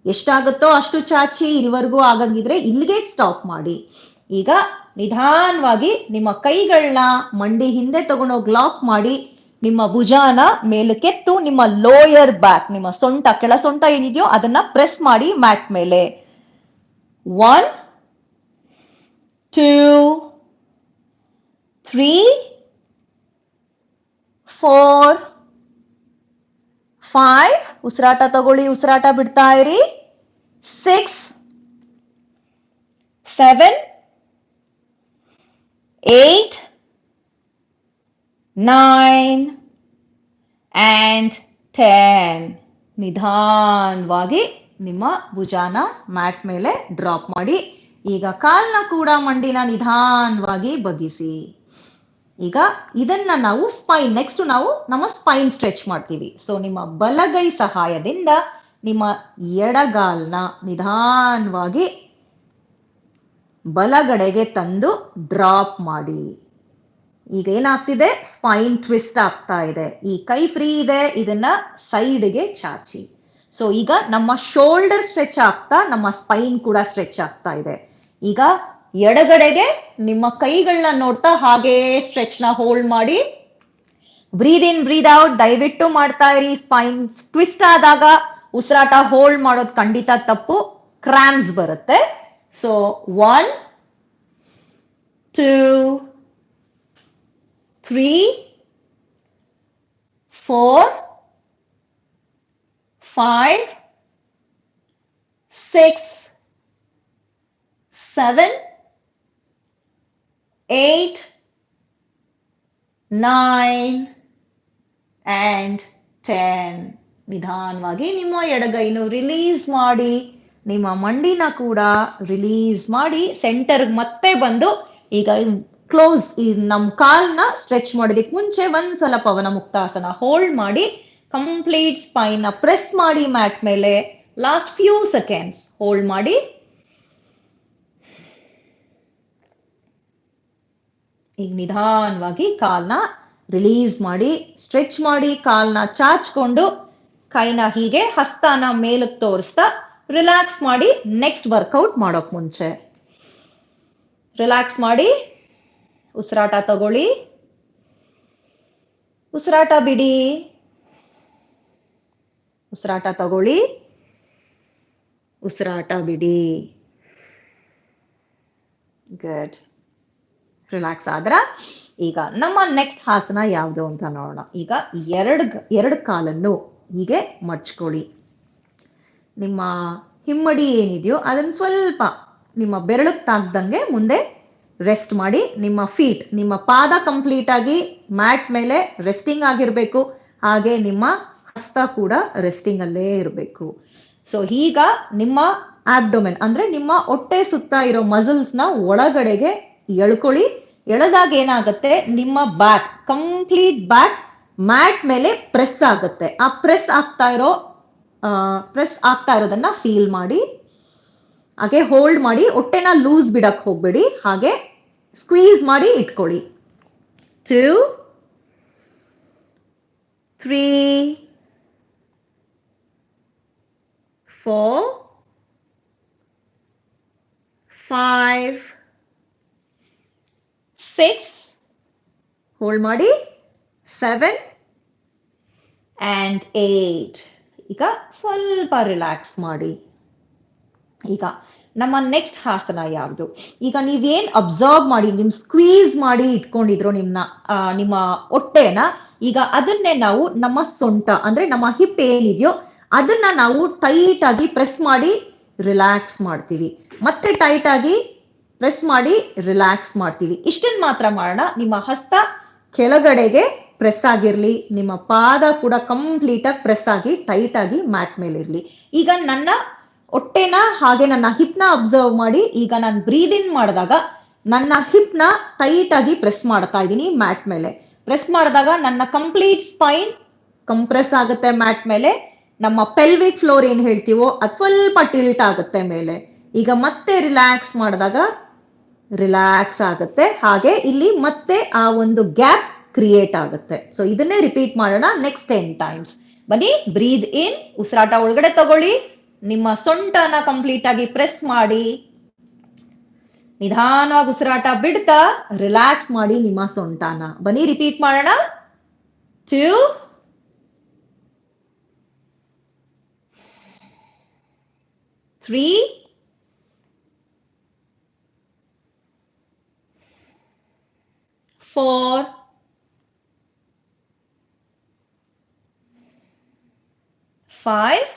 ಎಷ್ಟಾಗುತ್ತೋ ಅಷ್ಟು ಚಾಚಿ ಇಲ್ಲಿವರೆಗೂ ಆಗಂಗಿದ್ರೆ ಇಲ್ಲಿಗೆ ಸ್ಟಾಪ್ ಮಾಡಿ. ಈಗ ನಿಧಾನವಾಗಿ ನಿಮ್ಮ ಕೈಗಳನ್ನ ಮಂಡಿ ಹಿಂದೆ ತಗೊಂಡೋಗಿ ಲಾಕ್ ಮಾಡಿ. ನಿಮ್ಮ ಭುಜಾನ ಮೇಲಕ್ಕೆತ್ತು ನಿಮ್ಮ ಲೋಯರ್ ಬ್ಯಾಕ್ ನಿಮ್ಮ ಸೊಂಟ, ಕೆಳ ಸೊಂಟ ಏನಿದೆಯೋ ಅದನ್ನ ಪ್ರೆಸ್ ಮಾಡಿ ಮ್ಯಾಟ್ ಮೇಲೆ. One two three four five ಉಸಿರಾಟ ತಗೊಳ್ಳಿ, ಉಸಿರಾಟ ಬಿಡ್ತಾ ಇರಿ. Six seven eight nine and ten ನಿಧಾನವಾಗಿ ನಿಮ್ಮ ಭುಜಾನ ಮ್ಯಾಟ್ ಮೇಲೆ ಡ್ರಾಪ್ ಮಾಡಿ. ಈಗ ಕಾಲ್ನ ಕೂಡ ಮಂಡಿನ ನಿಧಾನವಾಗಿ ಬಗ್ಗಿಸಿ. ಈಗ ಇದನ್ನ ನಾವು ಸ್ಪೈನ್ ನೆಕ್ಸ್ಟ್ ನಾವು ನಮ್ಮ ಸ್ಪೈನ್ ಸ್ಟ್ರೆಚ್ ಮಾಡ್ತೀವಿ. ಸೊ ನಿಮ್ಮ ಬಲಗೈ ಸಹಾಯದಿಂದ ನಿಮ್ಮ ಎಡಗಾಲ್ನ ನಿಧಾನವಾಗಿ ಬಲಗಡೆಗೆ ತಂದು ಡ್ರಾಪ್ ಮಾಡಿ. ಈಗ ಏನಾಗ್ತಿದೆ? ಸ್ಪೈನ್ ಟ್ವಿಸ್ಟ್ ಆಗ್ತಾ ಇದೆ. ಈ ಕೈ ಫ್ರೀ ಇದೆ, ಇದನ್ನ ಸೈಡ್ಗೆ ಚಾಚಿ ಸೊ ಈಗ ನಮ್ಮ ಶೋಲ್ಡರ್ ಸ್ಟ್ರೆಚ್ ಆಗ್ತಾ, ನಮ್ಮ ಸ್ಪೈನ್ ಕೂಡ ಸ್ಟ್ರೆಚ್ ಆಗ್ತಾ ಇದೆ. ಈಗ ಎಡಗಡೆಗೆ ನಿಮ್ಮ ಕೈಗಳನ್ನ ನೋಡ್ತಾ ಹಾಗೇ ಸ್ಟ್ರೆಚ್ನ ಹೋಲ್ಡ್ ಮಾಡಿ. ಬ್ರೀದ್ ಇನ್ ಬ್ರೀದ್ ಔಟ್ ದಯವಿಟ್ಟು ಮಾಡ್ತಾ ಇರಿ. ಸ್ಪೈನ್ ಟ್ವಿಸ್ಟ್ ಆದಾಗ ಉಸಿರಾಟ ಹೋಲ್ಡ್ ಮಾಡೋದು ಖಂಡಿತ ತಪ್ಪು. ಕ್ರಾಮ್ಸ್ ಬರುತ್ತೆ. So one two three four five six seven eight, nine and ten ನಿಧಾನವಾಗಿ ನಿಮ್ಮ ಎಡಗೈನು ರಿಲೀಸ್ ಮಾಡಿ ನಿಮ್ಮ ಮಂಡಿನ ಕೂಡ ರಿಲೀಸ್ ಮಾಡಿ ಸೆಂಟರ್ಗೆ ಮತ್ತೆ ಬಂದು ಈಗ ಕ್ಲೋಸ್ ಈ ನಮ್ಮ ಕಾಲ್ನ ಸ್ಟ್ರೆಚ್ ಮಾಡೋದಕ್ಕೆ ಮುಂಚೆ ಒಂದ್ಸಲ ಪವನ ಮುಕ್ತಾಸನ ಹೋಲ್ಡ್ ಮಾಡಿ ಕಂಪ್ಲೀಟ್ ಸ್ಪೈನ್ ಪ್ರೆಸ್ ಮಾಡಿ ಮ್ಯಾಟ್ ಮೇಲೆ ಲಾಸ್ಟ್ ಫ್ಯೂ ಸೆಕೆಂಡ್ಸ್ ಹೋಲ್ಡ್ ಮಾಡಿ. ಈಗ ನಿಧಾನವಾಗಿ ಕಾಲ್ನ ರಿಲೀಸ್ ಮಾಡಿ ಸ್ಟ್ರೆಚ್ ಮಾಡಿ, ಕಾಲ್ನ ಚಾಚ್ಕೊಂಡು ಕೈನ ಹೀಗೆ ಹಸ್ತಾನ ಮೇಲಕ್ಕೆ ತೋರಿಸ್ತಾ ರಿಲ್ಯಾಕ್ಸ್ ಮಾಡಿ ನೆಕ್ಸ್ಟ್ ವರ್ಕೌಟ್ ಮಾಡೋಕ್ ಮುಂಚೆ. ರಿಲ್ಯಾಕ್ಸ್ ಮಾಡಿ ಉಸಿರಾಟ ತಗೊಳ್ಳಿ. ಉಸಿರಾಟ ಬಿಡಿ. ಉಸಿರಾಟ ತಗೊಳ್ಳಿ. ಉಸಿರಾಟ ಬಿಡಿ. ಗುಡ್ ರಿಲ್ಯಾಕ್ಸ್ ಆದ್ರ ಈಗ ನಮ್ಮ ನೆಕ್ಸ್ಟ್ ಹಾಸನ ಯಾವುದು ಅಂತ ನೋಡೋಣ. ಈಗ ಎರಡು ಎರಡು ಕಾಲನ್ನು ಹೀಗೆ ಮಡ್ಚ್ಕೊಳ್ಳಿ ನಿಮ್ಮ ಹಿಮ್ಮಡಿ ಏನಿದೆಯೋ ಅದನ್ನ ಸ್ವಲ್ಪ ನಿಮ್ಮ ಬೆರಳು ತಾಗ್ದಂಗೆ ಮುಂದೆ ರೆಸ್ಟ್ ಮಾಡಿ ನಿಮ್ಮ ಫೀಟ್ ನಿಮ್ಮ ಪಾದ ಕಂಪ್ಲೀಟ್ ಆಗಿ ಮ್ಯಾಟ್ ಮೇಲೆ ರೆಸ್ಟಿಂಗ್ ಆಗಿರಬೇಕು. ಹಾಗೆ ನಿಮ್ಮ ಹಸ್ತ ಕೂಡ ರೆಸ್ಟಿಂಗ್ ಅಲ್ಲೇ ಇರಬೇಕು. ಸೊ ಈಗ ನಿಮ್ಮ ಆಬ್ಡೊಮೆನ್ ಅಂದ್ರೆ ನಿಮ್ಮ ಹೊಟ್ಟೆ ಸುತ್ತ ಇರೋ ಮಸಲ್ಸ್ನ ಒಳಗಡೆಗೆ ಎಳ್ಕೊಳ್ಳಿ. ಎಳೆದಾಗ ಏನಾಗುತ್ತೆ? ನಿಮ್ಮ ಬ್ಯಾಕ್ ಕಂಪ್ಲೀಟ್ ಬ್ಯಾಕ್ ಮ್ಯಾಟ್ ಮೇಲೆ ಪ್ರೆಸ್ ಆಗುತ್ತೆ. ಆ ಪ್ರೆಸ್ ಆಗ್ತಾ ಇರೋ ಪ್ರೆಸ್ ಆಗ್ತಾ ಇರೋದನ್ನ ಫೀಲ್ ಮಾಡಿ. ಹಾಗೆ ಹೋಲ್ಡ್ ಮಾಡಿ, ಹೊಟ್ಟೆನ ಲೂಸ್ ಬಿಡಕ್ ಹೋಗ್ಬೇಡಿ. ಹಾಗೆ ಸ್ಕ್ವೀಸ್ ಮಾಡಿ ಇಟ್ಕೊಳ್ಳಿ. Two three four five six hold ಮಾಡಿ. ಸೆವೆನ್ ಆ್ಯಂಡ್ ಏಟ್ ಈಗ ಸ್ವಲ್ಪ ರಿಲ್ಯಾಕ್ಸ್ ಮಾಡಿ. ಈಗ ನಮ್ಮ ನೆಕ್ಸ್ಟ್ ಹಾಸನ ಯಾವುದು? ಈಗ ನೀವೇನ್ ಅಬ್ಸರ್ವ್ ಮಾಡಿ, ನಿಮ್ ಸ್ಕ್ವೀಸ್ ಮಾಡಿ ಇಟ್ಕೊಂಡಿದ್ರು ನಿಮ್ನ ನಿಮ್ಮ ಹೊಟ್ಟೆನ, ಈಗ ಅದನ್ನೇ ನಾವು ನಮ್ಮ ಸೊಂಟ, ಅಂದ್ರೆ ನಮ್ಮ ಹಿಪ್ ಏನಿದೆಯೋ ಅದನ್ನ ನಾವು ಟೈಟ್ ಆಗಿ ಪ್ರೆಸ್ ಮಾಡಿ ರಿಲ್ಯಾಕ್ಸ್ ಮಾಡ್ತೀವಿ. ಮತ್ತೆ ಟೈಟ್ ಆಗಿ ಪ್ರೆಸ್ ಮಾಡಿ ರಿಲ್ಯಾಕ್ಸ್ ಮಾಡ್ತೀವಿ. ಇಷ್ಟನ್ ಮಾತ್ರ ಮಾಡೋಣ, ನಿಮ್ಮ ಹಸ್ತ ಕೆಳಗಡೆಗೆ ಪ್ರೆಸ್ ಆಗಿರ್ಲಿ, ನಿಮ್ಮ ಪಾದ ಕೂಡ ಕಂಪ್ಲೀಟ್ ಆಗಿ ಪ್ರೆಸ್ ಆಗಿ ಟೈಟ್ ಆಗಿ ಮ್ಯಾಟ್ ಮೇಲೆ ಇರ್ಲಿ ಈಗ ನನ್ನ ಹೊಟ್ಟೆನ ಹಾಗೆ ನನ್ನ ಹಿಪ್ನ ಅಬ್ಸರ್ವ್ ಮಾಡಿ ಈಗ ನಾನು ಬ್ರೀದ್ ಇನ್ ಮಾಡಿದಾಗ ನನ್ನ ಹಿಪ್ನ ಟೈಟ್ ಆಗಿ ಪ್ರೆಸ್ ಮಾಡ್ತಾ ಇದ್ದೀನಿ ಮ್ಯಾಟ್ ಮೇಲೆ. ಪ್ರೆಸ್ ಮಾಡಿದಾಗ ನನ್ನ ಕಂಪ್ಲೀಟ್ ಸ್ಪೈನ್ ಕಂಪ್ರೆಸ್ ಆಗುತ್ತೆ ಮ್ಯಾಟ್ ಮೇಲೆ. ನಮ್ಮ ಪೆಲ್ವಿಕ್ ಫ್ಲೋರ್ ಏನ್ ಹೇಳ್ತೀವೋ ಅದು ಸ್ವಲ್ಪ ಟಿಲ್ಟ್ ಆಗುತ್ತೆ ಮೇಲೆ. ಈಗ ಮತ್ತೆ ರಿಲ್ಯಾಕ್ಸ್ ಮಾಡಿದಾಗ ರಿಲ್ಯಾಕ್ಸ್ ಆಗುತ್ತೆ. ಹಾಗೆ ಇಲ್ಲಿ ಮತ್ತೆ ಆ ಒಂದು ಗ್ಯಾಪ್ ಕ್ರಿಯೇಟ್ ಆಗುತ್ತೆ. ಸೊ ಇದನ್ನೇ ರಿಪೀಟ್ ಮಾಡೋಣ ನೆಕ್ಸ್ಟ್ ಟೆನ್ ಟೈಮ್ಸ್ ಬನ್ನಿ ಬ್ರೀದ್ ಇನ್ ಉಸಿರಾಟ ಒಳಗಡೆ ತಗೊಳ್ಳಿ. ನಿಮ್ಮ ಸೊಂಟನ ಕಂಪ್ಲೀಟ್ ಆಗಿ ಪ್ರೆಸ್ ಮಾಡಿ ನಿಧಾನವಾಗಿ ಉಸಿರಾಟ ಬಿಡ್ತಾ ರಿಲ್ಯಾಕ್ಸ್ ಮಾಡಿ ನಿಮ್ಮ ಸೊಂಟನ. ಬನ್ನಿ ರಿಪೀಟ್ ಮಾಡೋಣ. Two three four, five,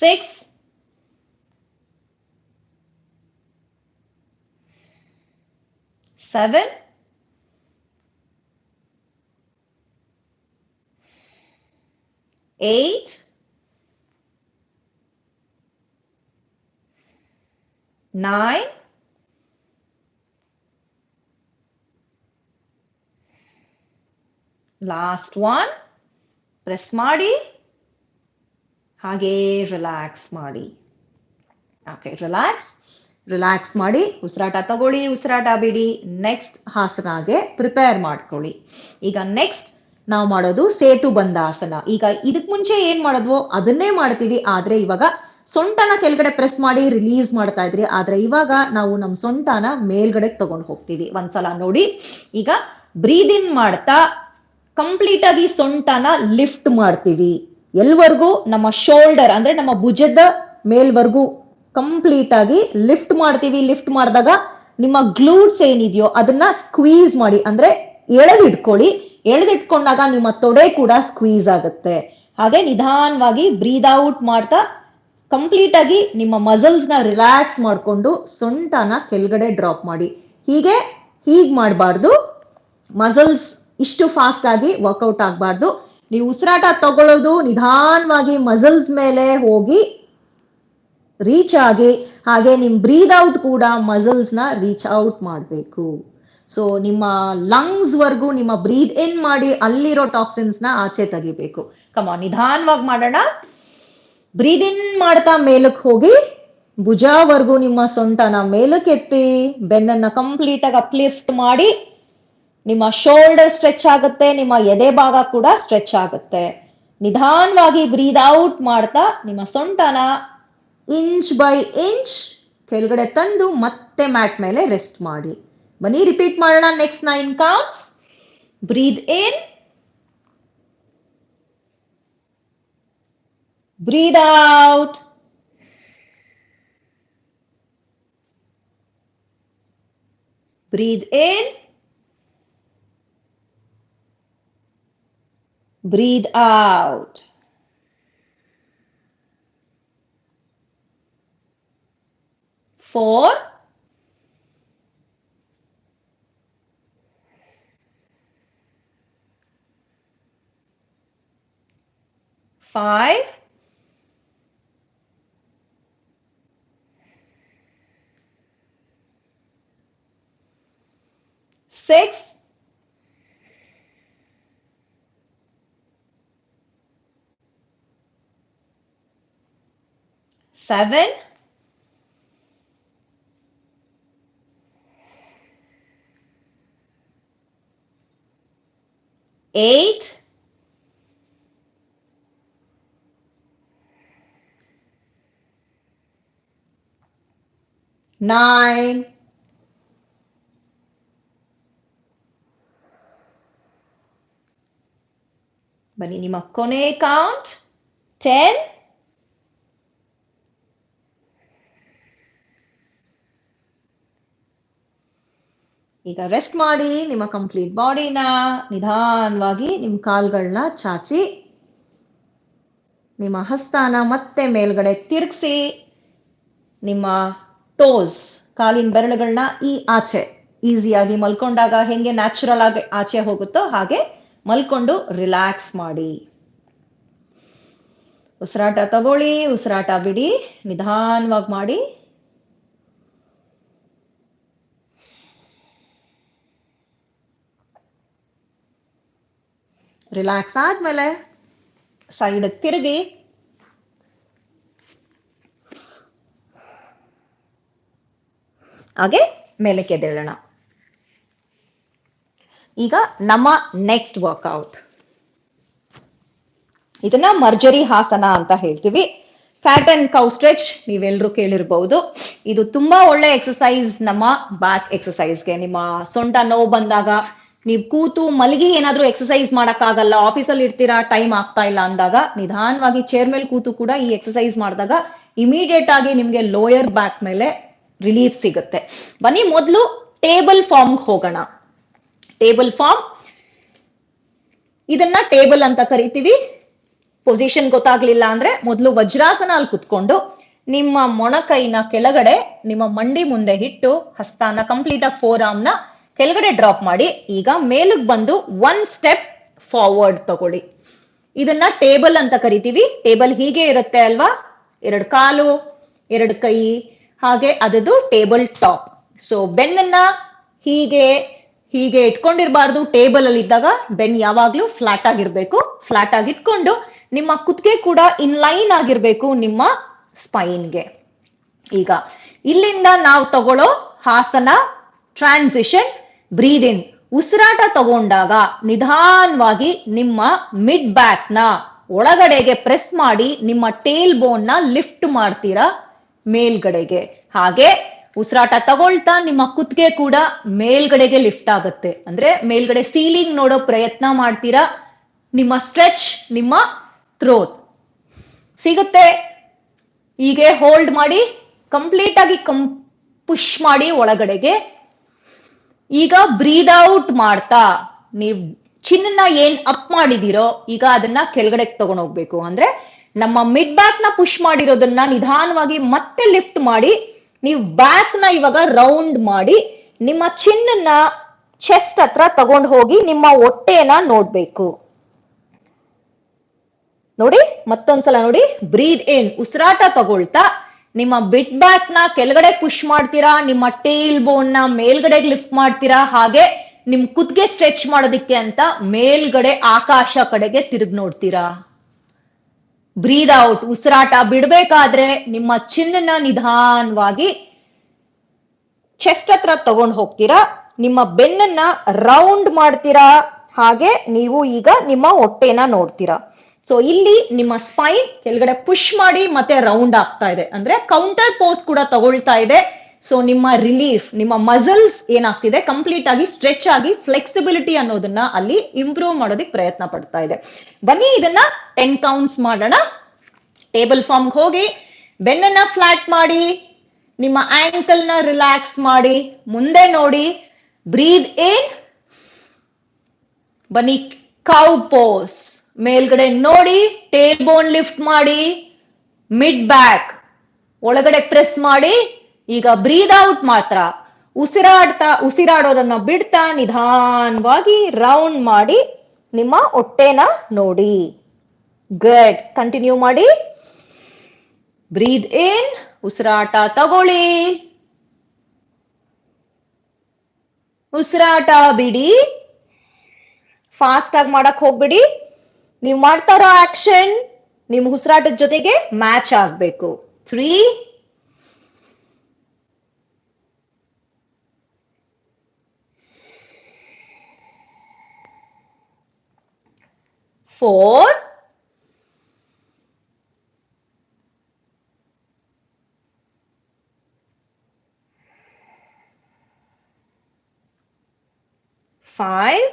six, seven, eight, nine, last one, press ಹಾಗೇ ರಿಲ್ಯಾಕ್ಸ್ ಮಾಡಿ. ಓಕೆ ರಿಲ್ಯಾಕ್ಸ್ ರಿಲ್ಯಾಕ್ಸ್ ಮಾಡಿ, ಉಸಿರಾಟ ತಗೊಳ್ಳಿ, ಉಸಿರಾಟ ಬಿಡಿ ನೆಕ್ಸ್ಟ್ ಹಾಸನಾಗೆ ಪ್ರಿಪೇರ್ ಮಾಡ್ಕೊಳ್ಳಿ. ಈಗ ನೆಕ್ಸ್ಟ್ ನಾವು ಮಾಡೋದು ಸೇತು ಬಂದಾಸನ ಈಗ ಇದಕ್ ಮುಂಚೆ ಏನ್ ಮಾಡಿದ್ವೋ ಅದನ್ನೇ ಮಾಡ್ತೀವಿ, ಆದ್ರೆ ಇವಾಗ ಸೊಂಟನ ಕೆಳಗಡೆ ಪ್ರೆಸ್ ಮಾಡಿ ರಿಲೀಸ್ ಮಾಡ್ತಾ ಇದ್ರಿ, ಆದ್ರೆ ಇವಾಗ ನಾವು ನಮ್ಮ ಸೊಂಟನ ಮೇಲ್ಗಡೆ ತಗೊಂಡು ಹೋಗ್ತೀವಿ. ಒಂದ್ಸಲ ನೋಡಿ, ಈಗ ಬ್ರೀದ್ ಇನ್ ಮಾಡ್ತಾ ಕಂಪ್ಲೀಟ್ ಆಗಿ ಸೊಂಟನ ಲಿಫ್ಟ್ ಮಾಡ್ತೀವಿ. ಎಲ್ವರೆಗೂ ನಮ್ಮ ಶೋಲ್ಡರ್ ಅಂದ್ರೆ ನಮ್ಮ ಭುಜದ ಮೇಲ್ವರೆಗೂ ಕಂಪ್ಲೀಟ್ ಆಗಿ ಲಿಫ್ಟ್ ಮಾಡ್ತೀವಿ. ಲಿಫ್ಟ್ ಮಾಡಿದಾಗ ನಿಮ್ಮ ಗ್ಲೂಟ್ಸ್ ಏನಿದೆಯೋ ಅದನ್ನ ಸ್ಕ್ವೀಸ್ ಮಾಡಿ, ಅಂದ್ರೆ ಎಳೆದಿಟ್ಕೊಳ್ಳಿ. ಎಳೆದಿಟ್ಕೊಂಡಾಗ ನಿಮ್ಮ ತೊಡೆ ಕೂಡ ಸ್ಕ್ವೀಸ್ ಆಗುತ್ತೆ. ಹಾಗೆ ನಿಧಾನವಾಗಿ ಬ್ರೀದ್ ಔಟ್ ಮಾಡ್ತಾ ಕಂಪ್ಲೀಟ್ ಆಗಿ ನಿಮ್ಮ ಮಸಲ್ಸ್ನ ರಿಲ್ಯಾಕ್ಸ್ ಮಾಡಿಕೊಂಡು ಸೊಂಟನ ಕೆಳಗಡೆ ಡ್ರಾಪ್ ಮಾಡಿ. ಹೀಗೆ ಹೀಗ್ ಮಾಡಬಾರ್ದು. ಮಸಲ್ಸ್ ಇಷ್ಟು ಫಾಸ್ಟ್ ಆಗಿ ವರ್ಕೌಟ್ ಆಗಬಾರ್ದು. ನೀವು ಉಸಿರಾಟ ತಗೊಳ್ಳೋದು ನಿಧಾನವಾಗಿ ಮಸಲ್ಸ್ ಮೇಲೆ ಹೋಗಿ ರೀಚ್ ಆಗಿ, ಹಾಗೆ ನಿಮ್ಮ ಬ್ರೀದ್ ಔಟ್ ಕೂಡ ಮಸಲ್ಸ್ನ ರೀಚ್ ಔಟ್ ಮಾಡಬೇಕು. ಸೊ ನಿಮ್ಮ ಲಂಗ್ಸ್ ವರ್ಗೂ ನಿಮ್ಮ ಬ್ರೀದ್ ಇನ್ ಮಾಡಿ ಅಲ್ಲಿರೋ ಟಾಕ್ಸಿನ್ಸ್ನ ಆಚೆ ತೆಗಿಬೇಕು. ಕಮ ನಿಧಾನವಾಗಿ ಮಾಡೋಣ. ಬ್ರೀದ್ ಇನ್ ಮಾಡ್ತಾ ಮೇಲಕ್ಕೆ ಹೋಗಿ ಭುಜವರೆಗೂ ನಿಮ್ಮ ಸೊಂಟನ ಮೇಲಕ್ಕೆ ಎತ್ತಿ, ಬೆನ್ನನ್ನ ಕಂಪ್ಲೀಟ್ ಆಗಿ ಅಪ್ಲಿಫ್ಟ್ ಮಾಡಿ ನಿಮ್ಮ ಶೋಲ್ಡರ್ ಸ್ಟ್ರೆಚ್ ಆಗುತ್ತೆ, ನಿಮ್ಮ ಎದೆ ಭಾಗ ಕೂಡ ಸ್ಟ್ರೆಚ್ ಆಗುತ್ತೆ. ನಿಧಾನವಾಗಿ ಬ್ರೀದ್ ಔಟ್ ಮಾಡ್ತಾ, ನಿಮ್ಮ ಸೊಂಟನ ಇಂಚ್ ಬೈ ಇಂಚ್ ಕೆಳಗಡೆ ತಂದು ಮತ್ತೆ ಮ್ಯಾಟ್ ಮೇಲೆ ರೆಸ್ಟ್ ಮಾಡಿ. ಬನ್ನಿ ರಿಪೀಟ್ ಮಾಡೋಣ. Next nine counts breathe in breathe out breathe in breathe out. Four. Five. Six. seven, eight, nine, Banini makone count, 10, ಈಗ ರೆಸ್ಟ್ ಮಾಡಿ ನಿಮ್ಮ ಕಂಪ್ಲೀಟ್ ಬಾಡಿನ ನಿಧಾನವಾಗಿ ನಿಮ್ಮ ಕಾಲ್ಗಳನ್ನ ಚಾಚಿ, ನಿಮ್ಮ ಹಸ್ತಾನ ಮತ್ತೆ ಮೇಲ್ಗಡೆ ತಿರುಗಿಸಿ, ನಿಮ್ಮ ಟೋಸ್ ಕಾಲಿನ ಬೆರಳುಗಳನ್ನ ಈ ಆಚೆ ಈಸಿಯಾಗಿ ಮಲ್ಕೊಂಡಾಗ ಹೆಂಗೆ ನ್ಯಾಚುರಲ್ ಆಗಿ ಆಚೆ ಹೋಗುತ್ತೋ ಹಾಗೆ ಮಲ್ಕೊಂಡು ರಿಲ್ಯಾಕ್ಸ್ ಮಾಡಿ. ಉಸಿರಾಟ ತಗೊಳ್ಳಿ, ಉಸಿರಾಟ ಬಿಡಿ, ನಿಧಾನವಾಗಿ ಮಾಡಿ. ರಿಲ್ಯಾಕ್ಸ್ ಆದ್ಮೇಲೆ ಸೈಡ್ ತಿರುಗಿ. ಹಾಗೆ ಮೇಲಕ್ಕೆ ಎದ್ದೇಳೋಣ. ಈಗ ನಮ್ಮ ನೆಕ್ಸ್ಟ್ ವರ್ಕೌಟ್ ಇದನ್ನ ಮರ್ಜರಿ ಹಾಸನ ಅಂತ ಹೇಳ್ತೀವಿ. ಫ್ಯಾಟ್ ಅಂಡ್ ಕೌ ಸ್ಟ್ರೆಚ್ ನೀವೆಲ್ಲರೂ ಕೇಳಿರ್ಬಹುದು ಇದು ತುಂಬಾ ಒಳ್ಳೆ ಎಕ್ಸಸೈಸ್ ನಮ್ಮ ಬ್ಯಾಕ್ ಎಕ್ಸಸೈಸ್ಗೆ ನಿಮ್ಮ ಸೊಂಟ ನೋವು ಬಂದಾಗ ನೀವು ಕೂತು ಮಲಗಿ ಏನಾದ್ರೂ ಎಕ್ಸಸೈಸ್ ಮಾಡಕ್ಕಾಗಲ್ಲ ಆಫೀಸಲ್ಲಿ ಇರ್ತೀರಾ ಟೈಮ್ ಆಗ್ತಾ ಇಲ್ಲ ಅಂದಾಗ ನಿಧಾನವಾಗಿ ಚೇರ್ ಮೇಲೆ ಕೂತು ಕೂಡ ಈ ಎಕ್ಸಸೈಸ್ ಮಾಡಿದಾಗ ಇಮಿಡಿಯೇಟ್ ಆಗಿ ನಿಮ್ಗೆ ಲೋಯರ್ ಬ್ಯಾಕ್ ಮೇಲೆ ರಿಲೀಫ್ ಸಿಗುತ್ತೆ. ಬನ್ನಿ ಮೊದಲು ಟೇಬಲ್ ಫಾರ್ಮ್ಗೆ ಹೋಗೋಣ. ಟೇಬಲ್ ಫಾರ್ಮ್ ಇದನ್ನ ಟೇಬಲ್ ಅಂತ ಕರಿತೀವಿ. ಪೊಸಿಷನ್ ಗೊತ್ತಾಗ್ಲಿಲ್ಲ ಅಂದ್ರೆ ಮೊದಲು ವಜ್ರಾಸನ ಅಲ್ಲಿ ಕುತ್ಕೊಂಡು ನಿಮ್ಮ ಮೊಣಕೈನ ಕೆಳಗಡೆ ನಿಮ್ಮ ಮಂಡಿ ಮುಂದೆ ಇಟ್ಟು ಹಸ್ತಾನ ಕಂಪ್ಲೀಟ್ ಆಗಿ ಫೋರ್ ಆಮ್ನ ಕೆಳಗಡೆ ಡ್ರಾಪ್ ಮಾಡಿ, ಈಗ ಮೇಲಕ್ಕೆ ಬಂದು ಒನ್ ಸ್ಟೆಪ್ ಫಾರ್ವರ್ಡ್ ತಗೊಳ್ಳಿ. ಇದನ್ನ ಟೇಬಲ್ ಅಂತ ಕರಿತೀವಿ. ಟೇಬಲ್ ಹೀಗೆ ಇರುತ್ತೆ ಅಲ್ವಾ? ಎರಡು ಕಾಲು, ಎರಡು ಕೈ, ಹಾಗೆ ಅದದು ಟೇಬಲ್ ಟಾಪ್ ಸೊ ಬೆನ್ನನ್ನ ಹೀಗೆ ಹೀಗೆ ಇಟ್ಕೊಂಡಿರಬಾರ್ದು. ಟೇಬಲ್ ಅಲ್ಲಿ ಇದ್ದಾಗ ಬೆನ್ ಯಾವಾಗ್ಲೂ ಫ್ಲಾಟ್ ಆಗಿರ್ಬೇಕು. ಫ್ಲಾಟ್ ಆಗಿ ಇಟ್ಕೊಂಡು ನಿಮ್ಮ ಕುತ್ತಿಗೆ ಕೂಡ ಇನ್ ಲೈನ್ ಆಗಿರ್ಬೇಕು ನಿಮ್ಮ ಸ್ಪೈನ್ಗೆ ಈಗ ಇಲ್ಲಿಂದ ನಾವು ತಗೊಳ್ಳೋ ಹಾಸನ ಟ್ರಾನ್ಸಿಷನ್ ಬ್ರೀದ್ ಇನ್ ಉಸಿರಾಟ ತಗೊಂಡಾಗ ನಿಧಾನವಾಗಿ ನಿಮ್ಮ ಮಿಡ್ ಬ್ಯಾಕ್ನ ಒಳಗಡೆಗೆ ಪ್ರೆಸ್ ಮಾಡಿ ನಿಮ್ಮ ಟೇಲ್ ಬೋನ್ನ ಲಿಫ್ಟ್ ಮಾಡ್ತೀರಾ? ಮೇಲ್ಗಡೆಗೆ. ಹಾಗೆ ಉಸಿರಾಟ ತಗೊಳ್ತಾ ನಿಮ್ಮ ಕುತ್ತಿಗೆ ಕೂಡ ಮೇಲ್ಗಡೆಗೆ ಲಿಫ್ಟ್ ಆಗುತ್ತೆ. ಅಂದ್ರೆ ಮೇಲ್ಗಡೆ ಸೀಲಿಂಗ್ ನೋಡೋ ಪ್ರಯತ್ನ ಮಾಡ್ತೀರಾ? ನಿಮ್ಮ ಸ್ಟ್ರೆಚ್ ನಿಮ್ಮ ಥ್ರೋತ್ ಸಿಗುತ್ತೆ. ಹೀಗೆ ಹೋಲ್ಡ್ ಮಾಡಿ ಕಂಪ್ಲೀಟ್ ಆಗಿ ಕಂ ಪುಷ್ ಮಾಡಿ ಒಳಗಡೆಗೆ ಈಗ ಬ್ರೀದ್ ಔಟ್ ಮಾಡ್ತಾ, ನೀವು ಚಿನ್ನ ಏನ್ ಅಪ್ ಮಾಡಿದಿರೋ, ಈಗ ಅದನ್ನ ಕೆಳಗಡೆ ತಗೊಂಡು ಹೋಗ್ಬೇಕು. ಅಂದ್ರೆ ನಮ್ಮ ಮಿಡ್ ಬ್ಯಾಕ್ನ ಪುಷ್ ಮಾಡಿರೋದನ್ನ ನಿಧಾನವಾಗಿ ಮತ್ತೆ ಲಿಫ್ಟ್ ಮಾಡಿ, ನೀವು ಬ್ಯಾಕ್ನ ಇವಾಗ ರೌಂಡ್ ಮಾಡಿ, ನಿಮ್ಮ ಚಿನ್ನ ಚೆಸ್ಟ್ ಹತ್ರ ತಗೊಂಡ್ ಹೋಗಿ ನಿಮ್ಮ ಹೊಟ್ಟೆನ ನೋಡ್ಬೇಕು. ನೋಡಿ, ಮತ್ತೊಂದ್ಸಲ ನೋಡಿ ಬ್ರೀದ್ ಇನ್ ಉಸಿರಾಟ ತಗೊಳ್ತಾ ನಿಮ್ಮ ಬಿಟ್ ಬ್ಯಾಕ್ನ ಕೆಳಗಡೆ ಪುಷ್ ಮಾಡ್ತೀರಾ? ನಿಮ್ಮ ಟೇಲ್ ಬೋನ್ನ ಮೇಲ್ಗಡೆ ಲಿಫ್ಟ್ ಮಾಡ್ತೀರಾ? ಹಾಗೆ ನಿಮ್ ಕುದ್ಗೆ ಸ್ಟ್ರೆಚ್ ಮಾಡೋದಿಕ್ಕೆ ಅಂತ ಮೇಲ್ಗಡೆ ಆಕಾಶ ಕಡೆಗೆ ತಿರುಗಿ ನೋಡ್ತೀರಾ? ಬ್ರೀದ್ ಔಟ್ ಉಸಿರಾಟ ಬಿಡ್ಬೇಕಾದ್ರೆ ನಿಮ್ಮ ಚಿನ್ನನ ನಿಧಾನವಾಗಿ ಚೆಸ್ಟ್ ಹತ್ರ ತಗೊಂಡು ಹೋಗ್ತೀರಾ? ನಿಮ್ಮ ಬೆನ್ನನ್ನ ರೌಂಡ್ ಮಾಡ್ತೀರಾ? ಹಾಗೆ ನೀವು ಈಗ ನಿಮ್ಮ ಹೊಟ್ಟೆನ ನೋಡ್ತೀರಾ. ಸೊ ಇಲ್ಲಿ ನಿಮ್ಮ ಸ್ಪೈನ್ ಕೆಳಗಡೆ ಪುಷ್ ಮಾಡಿ ಮತ್ತೆ ರೌಂಡ್ ಆಗ್ತಾ ಇದೆ. ಅಂದ್ರೆ ಕೌಂಟರ್ ಪೋಸ್ ಕೂಡ ತಗೊಳ್ತಾ ಇದೆ. ಸೊ ನಿಮ್ಮ ರಿಲೀಫ್ ನಿಮ್ಮ ಮಸಲ್ಸ್ ಏನಾಗ್ತಿದೆ? ಕಂಪ್ಲೀಟ್ ಆಗಿ ಸ್ಟ್ರೆಚ್ ಆಗಿ ಫ್ಲೆಕ್ಸಿಬಿಲಿಟಿ ಅನ್ನೋದನ್ನ ಅಲ್ಲಿ ಇಂಪ್ರೂವ್ ಮಾಡೋದಕ್ಕೆ ಪ್ರಯತ್ನ ಪಡ್ತಾ ಇದೆ. ಬನ್ನಿ ಇದನ್ನ ಟೆನ್ ಕೌಂಟ್ಸ್ ಮಾಡೋಣ. ಟೇಬಲ್ ಫಾರ್ಮ್ ಹೋಗಿ, ಬೆನ್ನನ್ನ ಫ್ಲಾಟ್ ಮಾಡಿ, ನಿಮ್ಮ ಆಂಕಲ್ನ ರಿಲ್ಯಾಕ್ಸ್ ಮಾಡಿ, ಮುಂದೆ ನೋಡಿ ಬ್ರೀದ್ ಇನ್ ಬನ್ನಿ ಕೌ ಪೋಸ್ ಮೇಲ್ಗಡೆ ನೋಡಿ ಟೇಲ್ ಬೋನ್ ಲಿಫ್ಟ್ ಮಾಡಿ ಮಿಡ್ ಬ್ಯಾಕ್ ಒಳಗಡೆ ಪ್ರೆಸ್ ಮಾಡಿ, ಈಗ ಬ್ರೀದ್ ಔಟ್ ಮಾತ್ರ. ಉಸಿರಾಡ್ತಾ, ಉಸಿರಾಡೋದನ್ನ ಬಿಡ್ತಾ ನಿಧಾನವಾಗಿ ರೌಂಡ್ ಮಾಡಿ, ನಿಮ್ಮ ಹೊಟ್ಟೆನ ನೋಡಿ. ಗುಡ್ ಕಂಟಿನ್ಯೂ ಮಾಡಿ. ಬ್ರೀದ್ ಇನ್ ಉಸಿರಾಟ ತಗೊಳ್ಳಿ. ಉಸಿರಾಟ ಬಿಡಿ. ಫಾಸ್ಟ್ ಆಗಿ ಮಾಡಕ್ ಹೋಗ್ಬಿಡಿ. ನೀವು ಮಾಡ್ತಾ ಇರೋ ಆಕ್ಷನ್ ನಿಮ್ ಉಸಿರಾಟದ ಜೊತೆಗೆ ಮ್ಯಾಚ್ ಆಗ್ಬೇಕು. Three four five,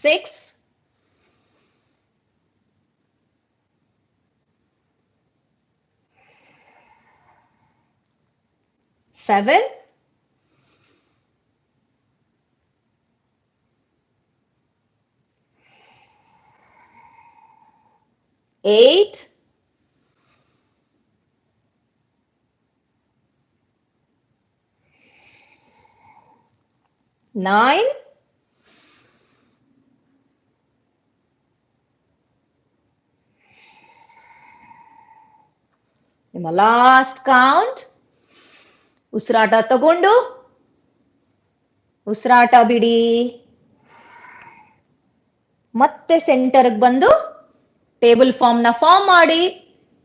six, seven, eight, nine, ನಿಮ್ಮ ಲಾಸ್ಟ್ ಕೌಂಟ್ ಉಸಿರಾಟ ತಗೊಂಡು. ಉಸಿರಾಟ ಬಿಡಿ. ಮತ್ತೆ ಸೆಂಟರ್ಗೆ ಬಂದು ಟೇಬಲ್ ಫಾರ್ಮ್ನ ಫಾರ್ಮ್ ಮಾಡಿ.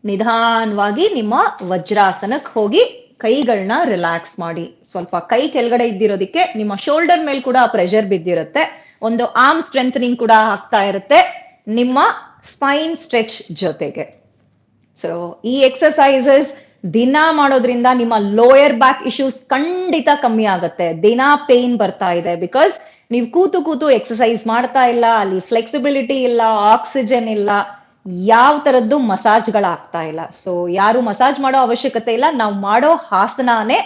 ನಿಧಾನವಾಗಿ ನಿಮ್ಮ ವಜ್ರಾಸನಕ್ಕೆ ಹೋಗಿ ಕೈಗಳನ್ನ ರಿಲ್ಯಾಕ್ಸ್ ಮಾಡಿ. ಸ್ವಲ್ಪ ಕೈ ಕೆಳಗಡೆ ಇದ್ದಿರೋದಕ್ಕೆ ನಿಮ್ಮ ಶೋಲ್ಡರ್ ಮೇಲೆ ಕೂಡ ಪ್ರೆಷರ್ ಬಿದ್ದಿರುತ್ತೆ. ಒಂದು ಆರ್ಮ್ ಸ್ಟ್ರೆಂಥನಿಂಗ್ ಕೂಡ ಆಗ್ತಾ ಇರುತ್ತೆ ನಿಮ್ಮ ಸ್ಪೈನ್ ಸ್ಟ್ರೆಚ್ ಜೊತೆಗೆ. ಸೊ ಈ ಎಕ್ಸಸೈಸಸ್ ದಿನ ಮಾಡೋದ್ರಿಂದ ನಿಮ್ಮ ಲೋಯರ್ ಬ್ಯಾಕ್ ಇಶ್ಯೂಸ್ ಖಂಡಿತ ಕಮ್ಮಿ ಆಗುತ್ತೆ. ದಿನ ಪೇನ್ ಬರ್ತಾ ಇದೆ. ಬಿಕಾಸ್ ನೀವು ಕೂತು ಕೂತು ಎಕ್ಸಸೈಸ್ ಮಾಡ್ತಾ ಇಲ್ಲ, ಅಲ್ಲಿ ಫ್ಲೆಕ್ಸಿಬಿಲಿಟಿ ಇಲ್ಲ ಆಕ್ಸಿಜನ್ ಇಲ್ಲ, ಯಾವ ತರದ್ದು ಮಸಾಜ್ಗಳಾಗ್ತಾ ಇಲ್ಲ. ಸೊ ಯಾರು ಮಸಾಜ್ ಮಾಡೋ ಅವಶ್ಯಕತೆ ಇಲ್ಲ. ನಾವು ಮಾಡೋ ಹಾಸನಾನೇ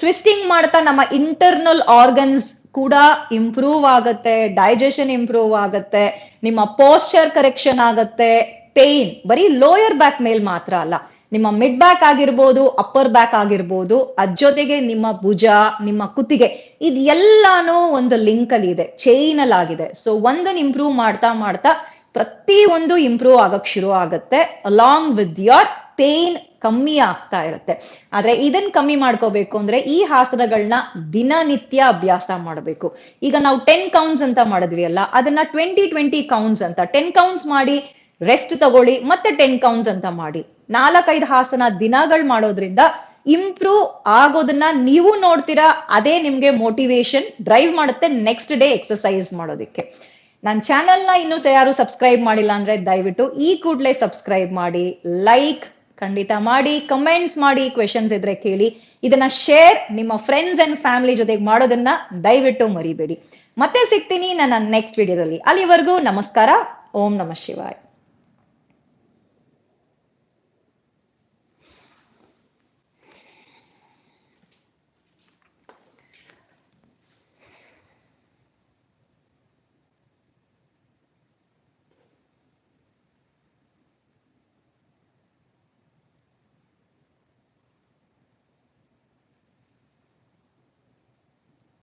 ಟ್ವಿಸ್ಟಿಂಗ್ ಮಾಡ್ತಾ ನಮ್ಮ ಇಂಟರ್ನಲ್ ಆರ್ಗನ್ಸ್ ಕೂಡ ಇಂಪ್ರೂವ್ ಆಗುತ್ತೆ ಡೈಜೆಷನ್ ಇಂಪ್ರೂವ್ ಆಗುತ್ತೆ, ನಿಮ್ಮ ಪೋಸ್ಚರ್ ಕರೆಕ್ಷನ್ ಆಗುತ್ತೆ. ಪೇನ್ ಬರೀ ಲೋಯರ್ ಬ್ಯಾಕ್ ಮೇಲ್ ಮಾತ್ರ ಅಲ್ಲ. ನಿಮ್ಮ ಮಿಡ್ ಬ್ಯಾಕ್ ಆಗಿರ್ಬೋದು ಅಪ್ಪರ್ ಬ್ಯಾಕ್ ಆಗಿರ್ಬೋದು, ಅದ್ ಜೊತೆಗೆ ನಿಮ್ಮ ಭುಜ, ನಿಮ್ಮ ಕುತ್ತಿಗೆ ಇದೆಲ್ಲಾನು ಒಂದು ಲಿಂಕ್ ಅಲ್ಲಿ ಇದೆ ಚೈನ್ ಅಲ್ಲಿ ಆಗಿದೆ. ಸೊ ಒಂದನ್ನ ಇಂಪ್ರೂವ್ ಮಾಡ್ತಾ ಮಾಡ್ತಾ ಪ್ರತಿ ಒಂದು ಇಂಪ್ರೂವ್ ಆಗಕ್ ಶುರು ಆಗುತ್ತೆ ಅಲಾಂಗ್ ವಿತ್ ಯೋರ್ ಪೇನ್ ಕಮ್ಮಿ ಆಗ್ತಾ ಇರುತ್ತೆ. ಆದ್ರೆ ಇದನ್ ಕಮ್ಮಿ ಮಾಡ್ಕೋಬೇಕು ಅಂದ್ರೆ ಈ ಹಾಸನಗಳನ್ನ ದಿನನಿತ್ಯ ಅಭ್ಯಾಸ ಮಾಡಬೇಕು. ಈಗ ನಾವು ಟೆನ್ ಕೌಂಟ್ಸ್ ಅಂತ ಮಾಡಿದ್ವಿ ಅಲ್ಲ, ಅದನ್ನ ಟ್ವೆಂಟಿ ಟ್ವೆಂಟಿ ಕೌಂಟ್ಸ್ ಅಂತ. ಟೆನ್ ಕೌಂಟ್ಸ್ ಮಾಡಿ ರೆಸ್ಟ್ ತಗೊಳ್ಳಿ, ಮತ್ತೆ ಟೆನ್ ಕೌಂಟ್ಸ್ ಅಂತ ಮಾಡಿ. ನಾಲ್ಕೈದು ಹಾಸನ ದಿನಗಳು ಮಾಡೋದ್ರಿಂದ ಇಂಪ್ರೂವ್ ಆಗೋದನ್ನ ನೀವು ನೋಡ್ತೀರಾ, ಅದೇ ನಿಮ್ಗೆ ಮೋಟಿವೇಶನ್ ಡ್ರೈವ್ ಮಾಡುತ್ತೆ ನೆಕ್ಸ್ಟ್ ಡೇ ಎಕ್ಸಸೈಸ್ ಮಾಡೋದಕ್ಕೆ. ನನ್ನ ಇನ್ನೂ ಇನ್ನು ಯಾರು ಸಬ್ಸ್ಕ್ರೈಬ್ ಮಾಡಿಲ್ಲ ಅಂದ್ರೆ ದಯವಿಟ್ಟು ಈ ಕೂಡಲೇ ಸಬ್ಸ್ಕ್ರೈಬ್ ಮಾಡಿ ಲೈಕ್ ಖಂಡಿತ ಮಾಡಿ ಕಮೆಂಟ್ಸ್ ಮಾಡಿ ಕ್ವೆಶನ್ಸ್ ಇದ್ರೆ ಕೇಳಿ. ಇದನ್ನ ಶೇರ್ ನಿಮ್ಮ ಫ್ರೆಂಡ್ಸ್ ಅಂಡ್ ಫ್ಯಾಮಿಲಿ ಜೊತೆಗೆ ಮಾಡೋದನ್ನ ದಯವಿಟ್ಟು ಮರಿಬೇಡಿ. ಮತ್ತೆ ಸಿಗ್ತೀನಿ ನನ್ನ ನೆಕ್ಸ್ಟ್ ವಿಡಿಯೋದಲ್ಲಿ ಅಲ್ಲಿವರೆಗೂ ನಮಸ್ಕಾರ, ಓಂ ನಮ ಶಿವಾಯ್.